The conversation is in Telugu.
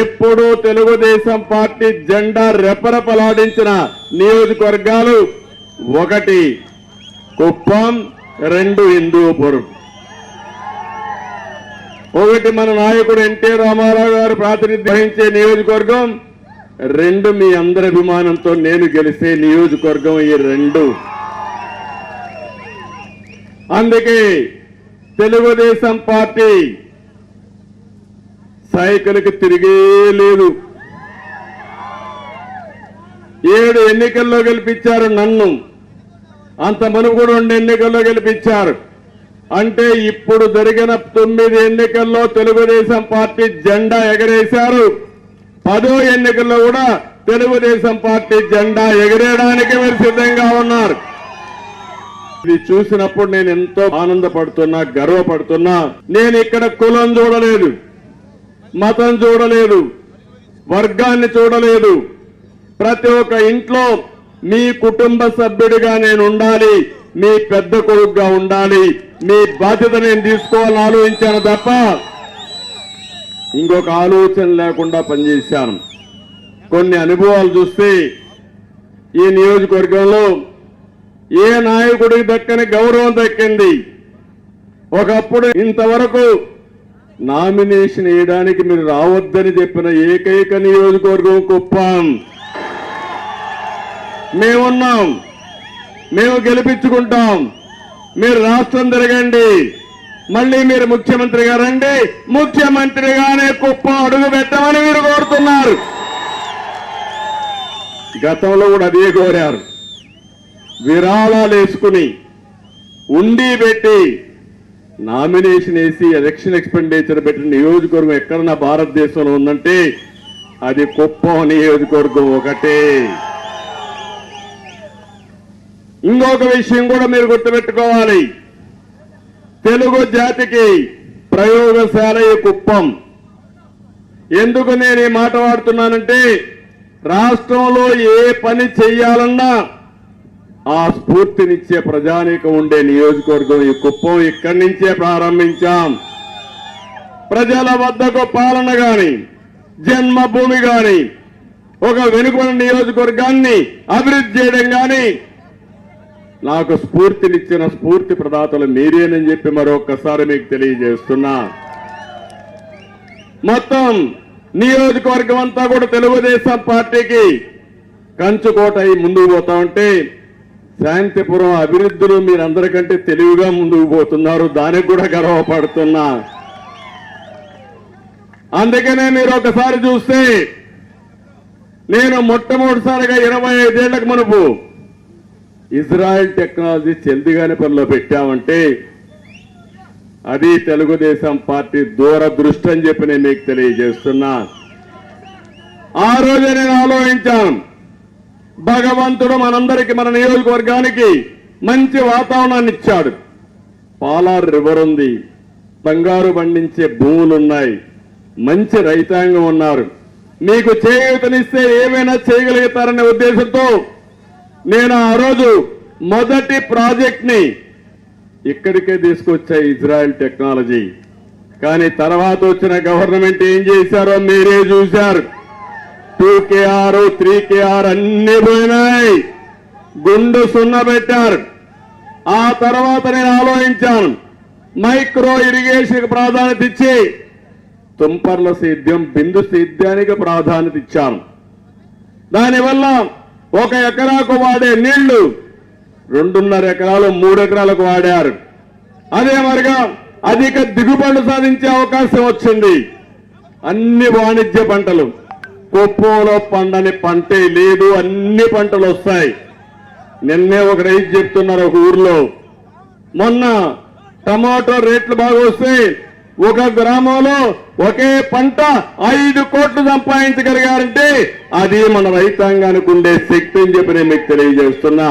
ఎప్పుడూ తెలుగుదేశం పార్టీ జెండా రెపరెపలాడించిన నియోజకవర్గాలు ఒకటి కుప్పం రెండు హిందూపురం ఒకటి మన నాయకుడు ఎన్టీ రామారావు గారు ప్రాతినిధ్యం వహించే నియోజకవర్గం రెండు మీ అందరి అభిమానంతో నేను గెలిసే నియోజకవర్గం ఈ రెండు. అందుకే తెలుగుదేశం పార్టీ సైకిల్కి తిరిగే లేదు. ఏడు ఎన్నికల్లో గెలిపించారు నన్ను. అంత మనుగుడు రెండు ఎన్నికల్లో గెలిపించారు. అంటే ఇప్పుడు జరిగిన తొమ్మిది ఎన్నికల్లో తెలుగుదేశం పార్టీ జెండా ఎగరేశారు. పదో ఎన్నికల్లో కూడా తెలుగుదేశం పార్టీ జెండా ఎగరేయడానికి మీరు సిద్ధంగా ఉన్నారు. ఇది చూసినప్పుడు నేను ఎంతో ఆనందపడుతున్నా గర్వపడుతున్నా. నేను ఇక్కడ కులం చూడలేదు. మతం చూడలేదు వర్గాన్ని చూడలేదు. ప్రతి ఒక్క ఇంట్లో మీ కుటుంబ సభ్యుడిగా నేను ఉండాలి మీ పెద్ద కొడుకుగా ఉండాలి మీ బాధ్యత నేను తీసుకోవాలని ఆలోచించాను తప్ప ఇంకొక ఆలోచన లేకుండా పనిచేశాను. కొన్ని అనుభవాలు చూస్తే ఈ నియోజకవర్గంలో ఏ నాయకుడికి దక్కని గౌరవం దక్కింది? ఒకప్పుడు ఇంతవరకు నామినేషన్ వేయడానికి మీరు రావద్దని చెప్పిన ఏకైక నియోజకవర్గం కుప్పం. మేమున్నాం. మేము గెలిపించుకుంటాం. మీరు రాష్ట్రం తిరగండి. మళ్ళీ మీరు ముఖ్యమంత్రిగా రండి. ముఖ్యమంత్రిగానే కుప్పం అడుగు పెట్టమని మీరు కోరుతున్నారు. గతంలో కూడా అదే కోరారు. విరాళాలు వేసుకుని ఉండి పెట్టి నామినేషన్ వేసి ఎలక్షన్ ఎక్స్పెండిచర్ పెట్టిన నియోజకవర్గం ఎక్కడన్నా భారతదేశంలో ఉందంటే అది కుప్పం నియోజకవర్గం ఒకటే. ఇంకొక విషయం కూడా మీరు గుర్తుపెట్టుకోవాలి. తెలుగు జాతికి ప్రయోగశాల కుప్పం. ఎందుకు నేను ఈ మాట వాడుతున్నానంటే రాష్ట్రంలో ఏ పని చెయ్యాలన్నా ఆ స్ఫూర్తినిచ్చే ప్రజానీకం ఉండే నియోజకవర్గం ఈ కుప్పం ఇక్కడి నుంచే ప్రారంభించాం. ప్రజల వద్దకు పాలన గాని జన్మభూమి గాని ఒక వెనుకబడిన నియోజకవర్గాన్ని అభివృద్ధి చేయడం గాని నాకు స్ఫూర్తినిచ్చిన స్ఫూర్తి ప్రదాతలు మీరేనని చెప్పి మరొకసారి మీకు తెలియజేస్తున్నా. మొత్తం నియోజకవర్గం అంతా కూడా తెలుగుదేశం పార్టీకి కంచుకోట అయి ముందుకు పోతా ఉంటే శాంతిపురం అభివృద్ధిలో మీరందరికంటే తెలివిగా ముందుకు పోతున్నారు. దానికి కూడా గర్వపడుతున్నా. అందుకనే మీరు ఒకసారి చూస్తే నేను మొట్టమొదటిసారిగా ఇరవై ఐదేళ్ళకు మునుపు ఇజ్రాయెల్ టెక్నాలజీ చెందిగానే పనిలో పెట్టామంటే అది తెలుగుదేశం పార్టీ దూరదృష్టి అని చెప్పి నేను మీకు తెలియజేస్తున్నా. ఆ రోజే నేను ఆలోచించాను. భగవంతుడు మనందరికి మన నియోజకవర్గానికి మంచి వాతావరణాన్ని ఇచ్చాడు. పాలార్ రివర్ ఉంది. బంగారు పండించే భూములు ఉన్నాయి. మంచి రైతాంగం ఉన్నారు. మీకు చేయూతనిస్తే ఏమైనా చేయగలుగుతారనే ఉద్దేశంతో నేను ఆ రోజు మొదటి ప్రాజెక్ట్ని ఇక్కడికే తీసుకొచ్చా ఇజ్రాయెల్ టెక్నాలజీ. కానీ తర్వాత వచ్చిన గవర్నమెంట్ ఏం చేశారో మీరే చూశారు. టూ కేఆర్ త్రీ కేఆర్ అన్ని పోయినాయి. గుండు సున్న పెట్టారు. ఆ తర్వాత నేను ఆలోచించాను. మైక్రో ఇరిగేషన్ ప్రాధాన్యత ఇచ్చి తుంపర్ల సేద్యం బిందు సేద్యానికి ప్రాధాన్యత ఇచ్చాను. దానివల్ల ఒక ఎకరాకు వాడే నీళ్ళు రెండున్నర ఎకరాలు మూడు ఎకరాలకు వాడారు. అదే మరిగా అధిక దిగుబడులు సాధించే అవకాశం వచ్చింది. అన్ని వాణిజ్య పంటలు. కుప్పంలో పండని పంటే లేదు అన్ని పంటలు వస్తాయి. నిన్నే ఒక రైతు చెప్తున్నారు ఒక ఊర్లో మొన్న టమాటో రేట్లు బాగా వస్తే ఒక గ్రామంలో ఒకే పంట ఐదు కోట్లు సంపాదించగలిగారంటే అది మన రైతాంగానికి ఉండే శక్తి అని చెప్పి నేను మీకు తెలియజేస్తున్నా.